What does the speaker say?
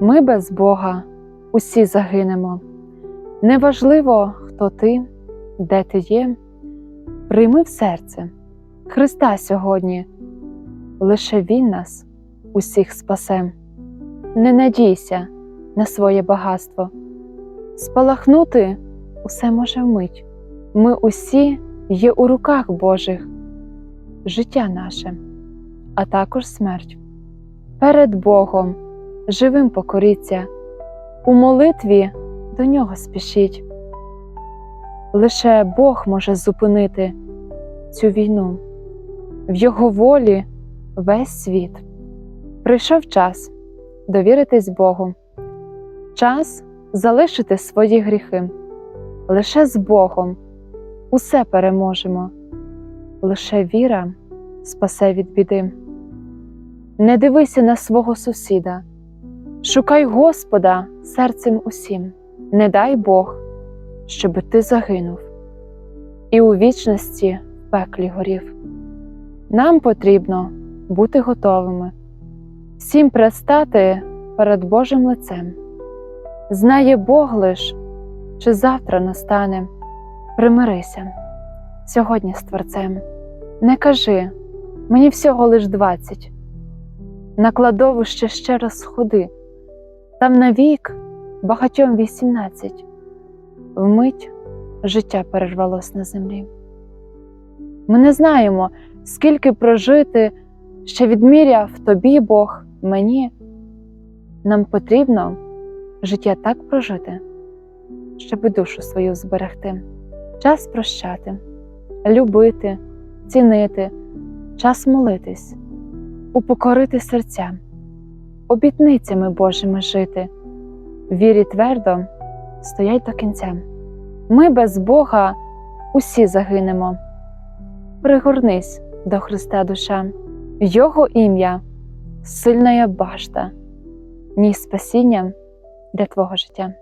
Ми без Бога усі загинемо. Неважливо, хто ти, де ти є, прийми в серце Христа сьогодні, лише Він нас усіх спасе. Не надійся на своє багатство, спалахнути усе може вмить. Ми усі є у руках Божих, життя наше, а також смерть. Перед Богом живим покоріться, у молитві до нього спішіть. Лише Бог може зупинити цю війну, в Його волі весь світ. Прийшов час довіритись Богу, час залишити свої гріхи. Лише з Богом усе переможемо, лише віра спасе від біди. Не дивися на свого сусіда, шукай Господа серцем усім, не дай Бог, щоби ти загинув і у вічності в пеклі горів. Нам потрібно бути готовими, всім предстати перед Божим лицем. Знає Бог лиш, чи завтра настане, примирися сьогодні з Творцем. Не кажи, мені всього лиш двадцять. На кладовище ще раз ходи, там навік багатьом вісімнадцять. Вмить життя перервалось на землі. Ми не знаємо, скільки прожити, ще відміряв тобі Бог мені. Нам потрібно життя так прожити, щоб душу свою зберегти. Час прощати, любити, цінити, час молитись, упокорити серця, обітницями Божими жити, вірі твердо стоять до кінця. Ми без Бога усі загинемо. Пригорнись до Христа душа, Його ім'я сильна башта, ні спасіння для твого життя.